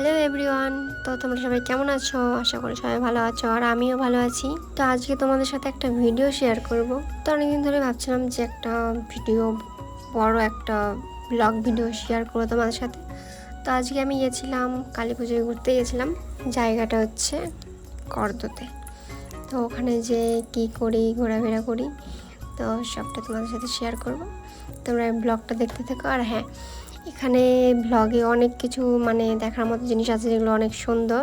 Hello everyone তো তোমরা সবাই কেমন আছো? আশা করি সবাই ভালো আছো আর আমিও ভালো আছি। তো আজকে তোমাদের সাথে একটা ভিডিও শেয়ার করব। তো অনেকদিন ধরে ভাবছিলাম যে একটা ভিডিও বড় একটা ব্লগ ভিডিও শেয়ার করব তোমাদের সাথে। তো আজকে আমি গেছিলাম, কালী পুজোয় ঘুরতে গেছিলাম। জায়গাটা হচ্ছে করদোতে। তো ওখানে যে কি করি, ঘোরাফেরা করি, তো সবটা তোমাদের সাথে শেয়ার করব। তোমরা ব্লগটা দেখতে থাকো। আর হ্যাঁ এখানে ব্লগে অনেক কিছু মানে দেখার মতো জিনিস আছে যেগুলো অনেক সুন্দর,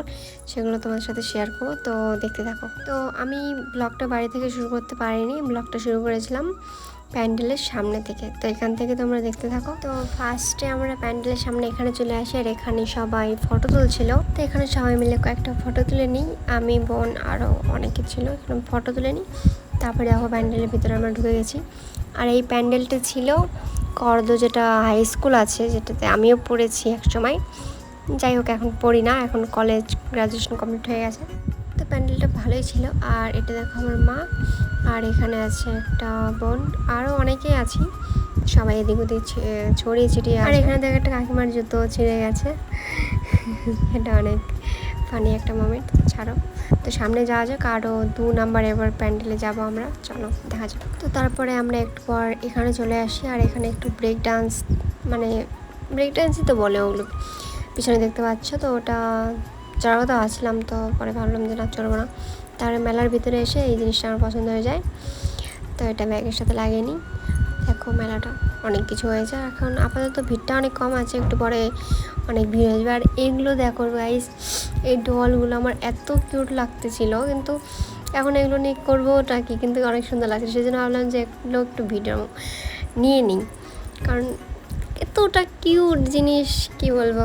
সেগুলো তোমাদের সাথে শেয়ার করব। তো দেখতে থাকো। তো আমি ব্লগটা বাড়ি থেকে শুরু করতে পারিনি ব্লগটা শুরু করেছিলাম প্যান্ডেলের সামনে থেকে। তো এখান থেকে তোমরা দেখতে থাকো। তো ফার্স্টে আমরা প্যান্ডেলের সামনে এখানে চলে আসি, আর এখানে সবাই ফটো তুলছিল। তো এখানে সবাই মিলে কয়েকটা ফটো তুলে নিই। আমি, বোন, আরও অনেকে ছিল, এখানে ফটো তুলে নিই। তারপরে দেখো প্যান্ডেলের ভিতরে আমরা ঢুকে গেছি। আর এই প্যান্ডেলটা ছিল করদো যেটা হাই স্কুল আছে যেটাতে আমিও পড়েছি এক সময়। যাই হোক এখন পড়ি না এখন কলেজ গ্রাজুয়েশন কমপ্লিট হয়ে গেছে। তো প্যান্ডেলটা ভালোই ছিল আর এটা দেখো আমার মা আর এখানে আছে একটা বোন আরও অনেকেই আছি। সবাই এদিক ওদিক ছড়িয়ে ছিটিয়ে আর এখানে দেখো একটা কাকিমার জুতো ছিঁড়ে গেছে। এটা অনেক ফানি একটা মোমেন্ট ছাড়ো। তো সামনে যাওয়া যাক আরও দু নাম্বার এবার প্যান্ডেলে যাব আমরা। চলো, দেখা যাক। তো তারপরে আমরা একটু পর এখানে চলে আসি, আর এখানে একটু ব্রেক ডান্স মানে ব্রেক ডান্সই তো বলে ওগুলো। পিছনে দেখতে পাচ্ছ তো, ওটা চড়ার কথা আসলাম তো, পরে ভাবলাম যে না চলবো না। তারপরে মেলার ভিতরে এসে এই জিনিসটা আমার পছন্দ হয়ে যায়। তো এটা ব্যাগের সাথে লাগিয়ে নিই। দেখো মেলাটা। অনেক কিছু হয়েছে। এখন আপাতত ভিড়টা অনেক কম আছে, একটু পরে অনেক ভিড় হয়ে যাবে। আর এগুলো দেখো গাইস এই ডলগুলো আমার এত কিউট লাগতেছিল, কিন্তু এখন এগুলো নিয়ে করব ওটা কি? কিন্তু অনেক সুন্দর লাগছে। সেই জন্য ভাবলাম যে এগুলো একটু ভিডিও নিয়ে নিই। কারণ এতটা কিউট জিনিস, কি বলব?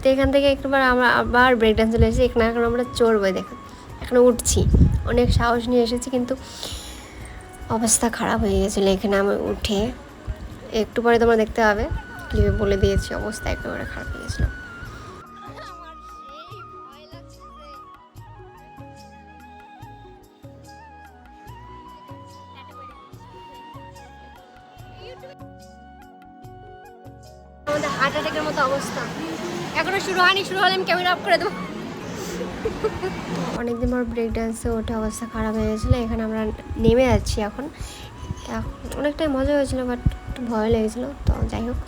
তো এখান থেকে একটুবার আমরা আবার ব্রেক ডান্স চলে এসেছি। এখানে এখন আমরা চড়বো, দেখো। এখন উঠছি। অনেক সাহস নিয়ে এসেছি, কিন্তু অবস্থা খারাপ হয়ে গেছিল এখানে আমি উঠে। একটু পরে তোমরা দেখতে পাবে। ক্লিপে বলে দিয়েছি, অবস্থা একেবারে খারাপ হয়ে গেছিল। আমাদের হার্ট অ্যাটাকের মতো অবস্থা। এখনও শুরু হয়নি, শুরু হলে আমি ক্যামেরা অফ করে দেবো। অনেকদিন পর ব্রেক ডান্সে ওঠে অবস্থা খারাপ হয়ে গেছিল, এখানে আমরা নেমে যাচ্ছি এখন। অনেকটাই মজা হয়েছিল বাট একটু ভয় লেগেছিলো, তো যাই হোক।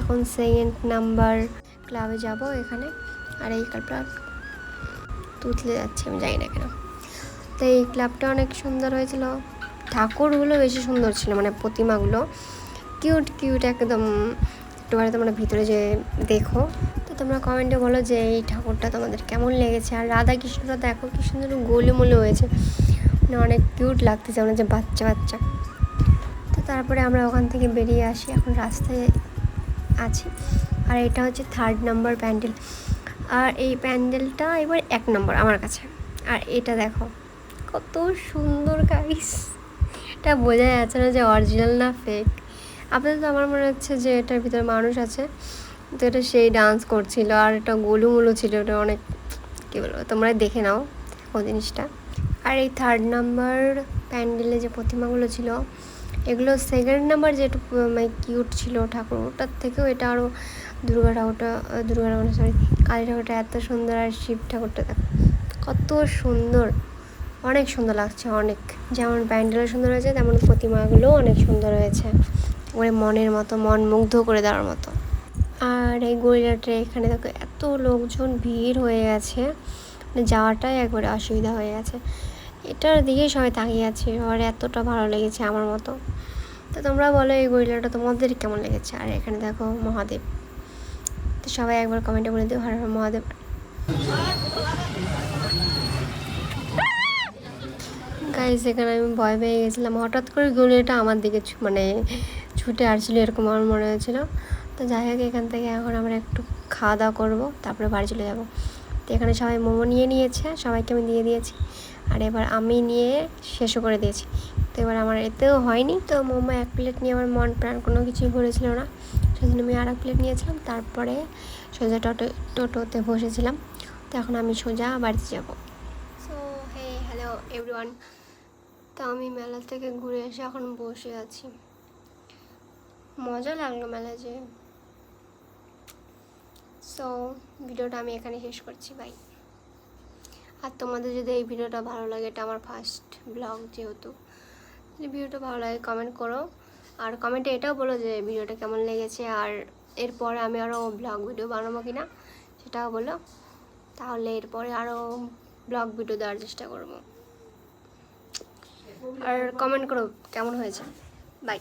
এখন সেকেন্ড নাম্বার ক্লাবে যাব এখানে, আর এই ক্লাবটা তুতলে যাচ্ছে, আমি জানি না কেন। তো এই ক্লাবটা অনেক সুন্দর হয়েছিল। ঠাকুরগুলো বেশি সুন্দর ছিল মানে প্রতিমাগুলো। কিউট কিউট একদম একটুবারে তোমরা ভিতরে যে দেখো। তোমরা কমেন্টে বলো যে এই ঠাকুরটা তোমাদের কেমন লেগেছে। আর রাধা কৃষ্ণটা দেখো কি সুন্দর গোলুমোলু হয়েছে। মানে অনেক কিউট লাগতেছে মানে যে বাচ্চা বাচ্চা। তো তারপরে আমরা ওখান থেকে বেরিয়ে আসি, এখন রাস্তায় আছি। আর এটা হচ্ছে থার্ড নাম্বার প্যান্ডেল। আর এই প্যান্ডেলটা এবার এক নম্বর আমার কাছে। আর এটা দেখো, কত সুন্দর গাইস এটা বোঝা যাচ্ছে না যে অরিজিনাল না ফেক আপাতত আমার মনে হচ্ছে যে এটার ভিতরে মানুষ আছে। তো এটা সেই ডান্স করছিল আর এটা গোলুমুলু ছিল ওটা অনেক, কী বলব তোমরা দেখে নাও দেখো জিনিসটা। আর এই থার্ড নাম্বার প্যান্ডেলে যে প্রতিমাগুলো ছিল, এগুলো সেকেন্ড নাম্বার যেটু মানে কিউট ছিল ঠাকুর, ওটার থেকেও এটা আরও দুর্গা ঠাকুরটা দুর্গা ঠাকুর সরি কালী ঠাকুরটা এত সুন্দর আর শিব ঠাকুরটা দেখো, কত সুন্দর, অনেক সুন্দর লাগছে, অনেক। যেমন প্যান্ডেলও সুন্দর হয়েছে, তেমন প্রতিমাগুলোও অনেক সুন্দর হয়েছে, ওরে মনের মতো, মন মুগ্ধ করে দেওয়ার মতো। আর এই গড়িয়াটা এখানে দেখো এত লোকজন ভিড় হয়ে গেছে মানে যাওয়াটাই একবারে অসুবিধা হয়ে গেছে। এটার দিকেই সবাই তাকিয়ে আছে আর এতটা ভালো লেগেছে আমার মতো। তো তোমরা বলো এই গরিলাটা তোমাদের কেমন লেগেছে? আর এখানে দেখো মহাদেব। তো সবাই একবার কমেন্টে বলে দিও, হর মহাদেব। গাইজ এখানে আমি ভয় পেয়ে গেছিলাম। হঠাৎ করে গলিটা আমার দিকে মানে ছুটে আসছিল এরকম আমার মনে হয়েছিল। তো যাই হোক, এখান থেকে এখন আমরা একটু খাওয়া দাওয়া করব, তারপরে বাড়ি চলে যাব। তো এখানে সবাই মোমো নিয়ে নিয়েছে, সবাইকে আমি দিয়ে দিয়েছি। আর এবার আমি নিয়ে শেষও করে দিয়েছি। তো এবার আমার এতেও হয়নি, তো মোমো এক প্লেট নিয়ে আমার মন প্রাণ কোনো কিছুই ভরেছিল না। সেজন্য আমি আর এক প্লেট নিয়েছিলাম, তারপরে সোজা টোটো, টোটোতে বসেছিলাম। তো এখন আমি সোজা বাড়িতে যাব। সো হে হ্যালো এভরিওয়ান তো আমি মেলা থেকে ঘুরে এসে এখন বসে আছি। মজা লাগল মেলা যে সো ভিডিওটা আমি এখানে শেষ করছি বাই আর তোমাদের যদি এই ভিডিওটা ভালো লাগে, এটা আমার ফার্স্ট ব্লগ যেহেতু। যদি ভিডিওটা ভালো লাগে কমেন্ট করো। আর কমেন্টে এটাও বলো যে ভিডিওটা কেমন লেগেছে, আর এরপরে আমি আরও ব্লগ ভিডিও বানাবো কি না সেটাও বলো। তাহলে এরপরে আরও ব্লগ ভিডিও দেওয়ার চেষ্টা করব। আর কমেন্ট করো, কেমন হয়েছে? বাই